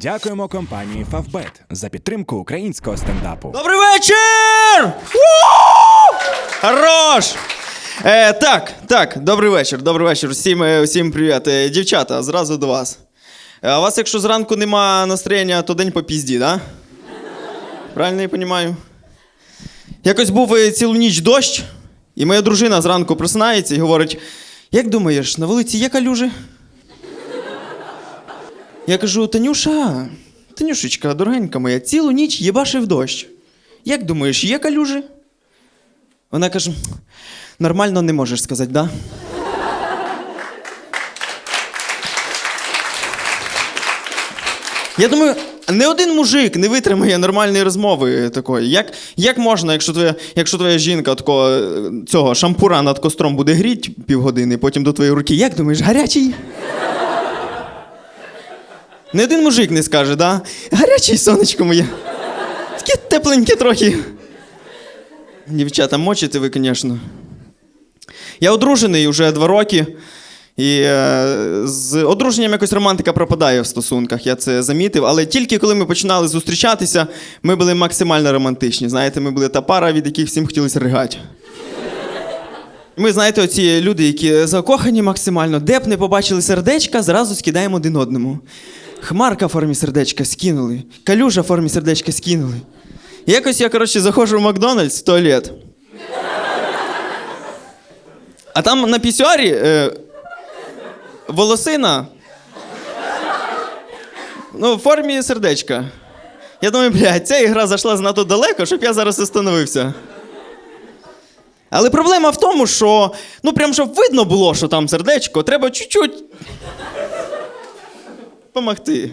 Дякуємо компанії Favbet за підтримку українського стендапу. Добрий вечір! Хорош! Е, так, так, добрий вечір, добрий вечір. Всім, е, всім привіт. Е, дівчата, зразу до вас. Е, у вас, якщо зранку нема настроєння, то день по пізді, да? Правильно я розумію? Якось був е, цілу ніч дощ, і моя дружина зранку просинається і говорить: як думаєш, на вулиці є калюжі? Я кажу: Танюша, Танюшечка, дорогенька моя, цілу ніч їбашив дощ. Як думаєш, є калюжі? Вона каже: нормально не можеш сказати, да? Я думаю, не один мужик не витримає нормальної розмови такої. Як, як можна, якщо твоя, якщо твоя жінка тако, цього шампура над костром буде гріти півгодини, потім до твоєї руки, як думаєш, гарячий? Не один мужик не скаже, да? Гарячий сонечко моє. Таке тепленьке трохи. Дівчата, мочите ви, звісно. Я одружений вже два роки. І е, з одруженням якось романтика пропадає в стосунках, я це замітив. Але тільки коли ми починали зустрічатися, ми були максимально романтичні. Знаєте, ми були та пара, від яких всім хотілося ригати. Ми, знаєте, оці люди, які закохані максимально, де б не побачили сердечка, зразу скидаємо один одному. Хмарка в формі сердечка скинули, калюжа в формі сердечка скинули. Якось я, коротше, заходжу в Макдональдс в туалет. А там на пісюарі е, волосина. Ну, в формі сердечка. Я думаю, блядь, ця ігра зайшла занадто далеко, щоб я зараз остановився. Але проблема в тому, що ну прям щоб видно було, що там сердечко, треба чуть-чуть помогти.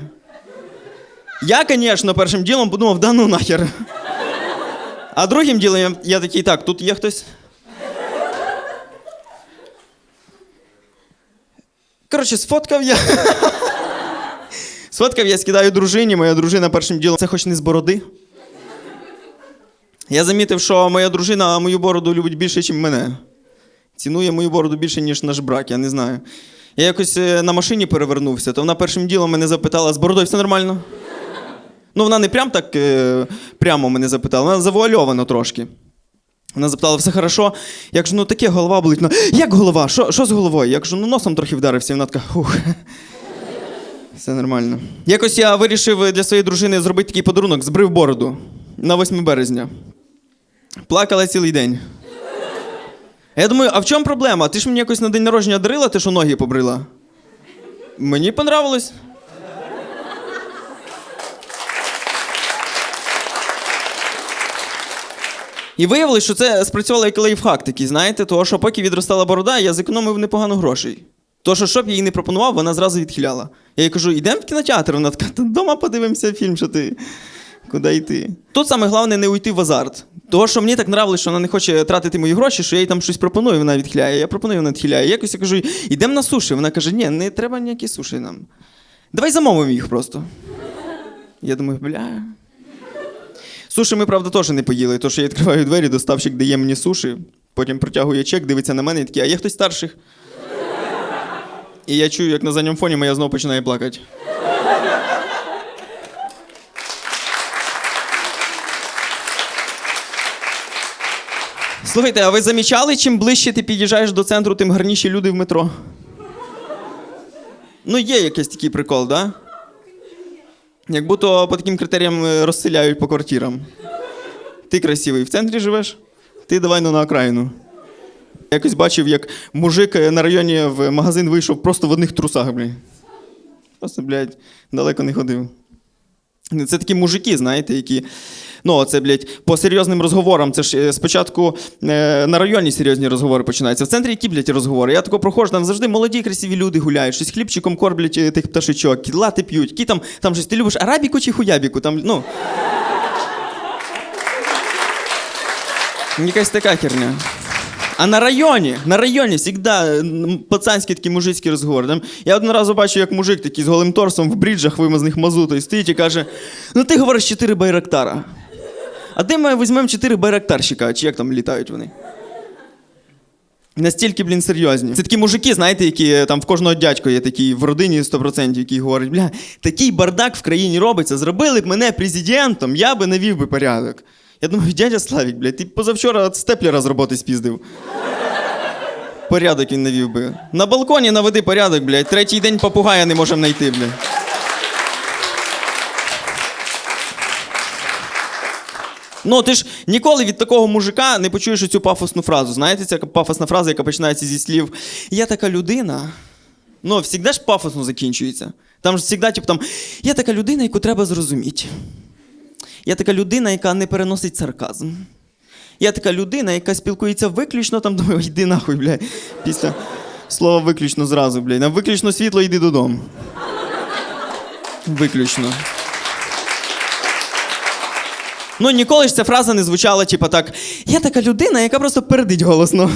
Я, звісно, першим ділом подумав, да ну нахер. А другим ділом я, я такий, так, тут є хтось. Коротше, сфоткав я. Сфоткав я, скидаю дружині, моя дружина першим ділом. Це хоч не з бороди. Я замітив, що моя дружина мою бороду любить більше, ніж мене. Цінує мою бороду більше, ніж наш брак, я не знаю. Я якось е, на машині перевернувся, то вона першим ділом мене запитала, з бородою все нормально? Ну, вона не прям так е, прямо мене запитала, вона завуальовано трошки. Вона запитала, все хорошо. Я кажу, ну таке голова болить. Ну, як голова? Що, що з головою? Я кажу, ну носом трохи вдарився. І вона така, ух. Все нормально. Якось я вирішив для своєї дружини зробити такий подарунок, збрив бороду на 8 березня. Плакала цілий день. Я думаю, а в чому проблема? Ти ж мені якось на день народження дарила, ти що ноги побрила? Мені понравилось. І виявилось, що це спрацювало як лайфхак такий, знаєте, того, що поки відростала борода, я зекономив непогано грошей. То, що щоб я їй не пропонував, вона зразу відхиляла. Я їй кажу, йдемо в кінотеатр. Вона така, дома подивимося фільм, що ти. Куди йти? Тут саме головне не уйти в азарт. Того, що мені так нравилось, що вона не хоче тратити мої гроші, що я їй там щось пропоную, вона відхиляє. Я пропоную, вона відхиляє. Якось я кажу, йдемо на суші. Вона каже, ні, не треба ніякі суші нам. Давай замовимо їх просто. Я думаю, бля. Суші ми, правда, теж не поїли, то що я відкриваю двері, доставщик дає мені суші, потім протягує чек, дивиться на мене і такий, а є хтось старших? І я чую, як на задньому фоні моя знову починає плакати. Слухайте, а ви замічали, чим ближче ти під'їжджаєш до центру, тим гарніші люди в метро? Ну, є якийсь такий прикол, да? Як будто по таким критеріям е, розселяють по квартирам. Ти красивий в центрі живеш, ти давай ну, на окраїну. Якось бачив, як мужик е, на районі в магазин вийшов просто в одних трусах, блін. Просто, блядь, далеко не ходив. Це такі мужики, знаєте, які. Ну, це, блядь, по серйозним розговорам. Це ж е, спочатку е, на районі серйозні розговори починаються. В центрі які, блядь, розговори. Я тако проходжу, там завжди молоді, красиві люди гуляють, щось хлібчиком кормлять е, тих пташечок, кідлати п'ють, які там, там щось, ти любиш арабіку чи хуябіку? Там, ну. Якась така херня. А на районі, на районі завжди м, пацанські такі мужицькі розговори. Там, я один раз бачив, як мужик такий з голим торсом в бріджах вимазних вимазаних мазутою стоїть і каже: ну ти говориш чотири байрактара. А де ми візьмемо чотири байрактарщика, чи як там літають вони? Настільки, блін, серйозні. Це такі мужики, знаєте, які е, там в кожного дядька є такий в родині 100%, який говорить, бля, такий бардак в країні робиться. Зробили б мене президентом, я би навів би порядок. Я думаю, дядя Славік, блядь, ти позавчора от степлера з роботи спіздив. Порядок він навів би. На балконі наведи порядок, блядь. Третій день попугая не можемо знайти, блядь. Ну, ти ж ніколи від такого мужика не почуєш цю пафосну фразу. Знаєте, ця пафосна фраза, яка починається зі слів Я така людина. Ну, завжди ж пафосно закінчується. Там ж завжди, типу, там, я така людина, яку треба зрозуміти. Я така людина, яка не переносить сарказм. Я така людина, яка спілкується виключно там, думаю, йди нахуй, бля. Після слова виключно зразу, бля. На виключно світло йди додому. Виключно. Ну, ніколи ж ця фраза не звучала, типа так. Я така людина, яка просто передить голосно.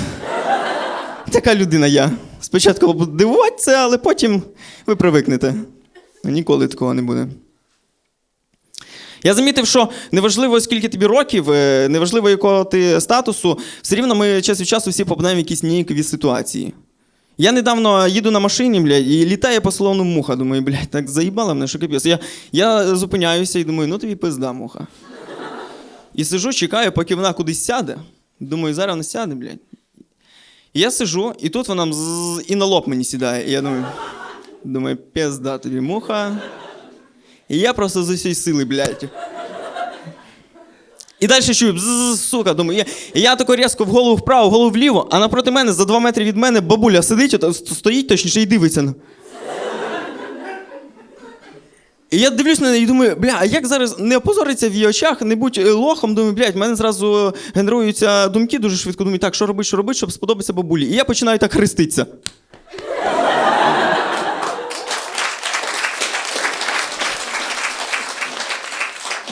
Така людина я. Спочатку буду дивувати це, але потім ви привикнете. Ніколи такого не буде. Я замітив, що неважливо, скільки тобі років, е, неважливо, якого ти статусу, все рівно ми час від часу всі попадаємо в якісь ніякові ситуації. Я недавно їду на машині, блядь, і літає по салону муха. Думаю, блядь, так заїбала мене, що капець. Я, я зупиняюся і думаю, ну тобі пизда, муха. І сижу, чекаю, поки вона кудись сяде. Думаю, зараз вона сяде, блядь. Я сижу, і тут вона і на лоб мені сідає. І я думаю, думаю, пизда тобі муха. І я просто з усієї сили, блядь. І далі чую, сука, думаю, я, і я тако різко в голову вправо, в голову вліво, а напроти мене, за два метри від мене, бабуля сидить, стоїть точніше і дивиться. І я дивлюсь на неї і думаю, бля, а як зараз не опозориться в її очах, не будь е, лохом, думаю, блядь, в мене зразу генеруються думки дуже швидко. Думаю, так, що робити, що робити, щоб сподобатися бабулі. І я починаю так хреститися.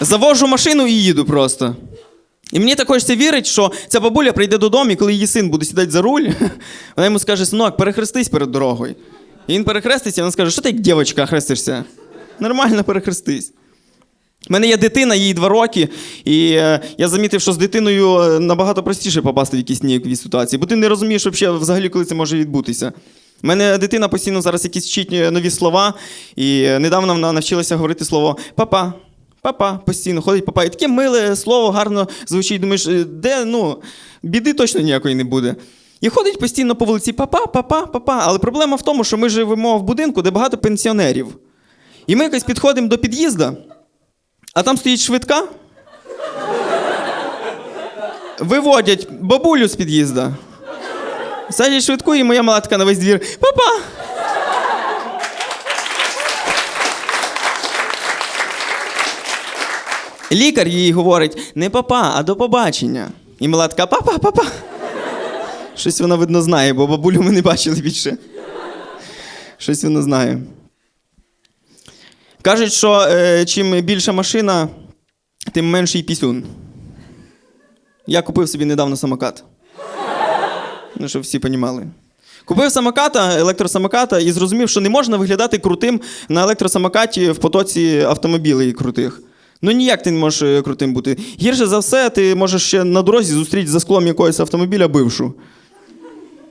Завожу машину і їду просто. І мені також це вірить, що ця бабуля прийде додому, і коли її син буде сідати за руль, вона йому скаже: синок, перехрестись перед дорогою. І він перехреститься, і вона скаже, що ти як дівчинка хрестишся? Нормально перехрестись. У мене є дитина, їй два роки, і е, я замітив, що з дитиною е, набагато простіше попасти в якісь ніякові ситуації, бо ти не розумієш взагалі, коли це може відбутися. У мене дитина постійно зараз якісь вчить нові слова, і е, недавно вона навчилася говорити слово папа. Папа постійно ходить папа. І таке миле слово, гарно звучить. Думаєш, е, де ну, біди точно ніякої не буде. І ходить постійно по вулиці папа, папа, папа. Але проблема в тому, що ми живемо в будинку, де багато пенсіонерів. І ми якось підходимо до під'їзду, а там стоїть швидка. Виводять бабулю з під'їзда. Садять швидку, і моя матка на весь двір. Папа! Лікар їй говорить: не папа, а до побачення. І мала така папа, папа. Щось вона, видно, знає, бо бабулю ми не бачили більше. Щось вона знає. Кажуть, що е, чим більша машина, тим менший пісюн. Я купив собі недавно самокат. Ну, щоб всі понімали. Купив самоката, електросамоката, і зрозумів, що не можна виглядати крутим на електросамокаті в потоці автомобілей крутих. Ну ніяк ти не можеш е, крутим бути. Гірше за все, ти можеш ще на дорозі зустріти за склом якогось автомобіля бившу.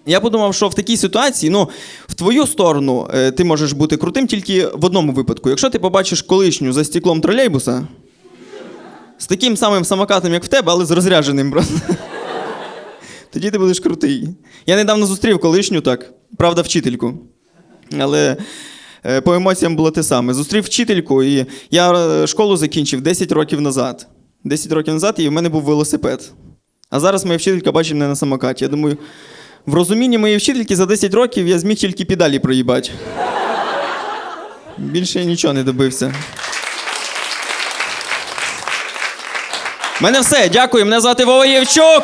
Я подумав, що в такій ситуації, ну, в твою сторону е, ти можеш бути крутим тільки в одному випадку. Якщо ти побачиш колишню за стеклом тролейбуса з таким самим самокатом, як в тебе, але з розрядженим просто. Тоді ти будеш крутий. Я недавно зустрів колишню так, правда, вчительку. Але по емоціям було те саме. Зустрів вчительку, і я е, школу закінчив 10 років назад. 10 років назад, і в мене був велосипед. А зараз моя вчителька бачить мене на самокаті. Я думаю, в розумінні моєї вчительки за 10 років я зміг тільки педалі проїбати. Більше я нічого не добився. Мене все. Дякую. Мене звати Вова Євчук.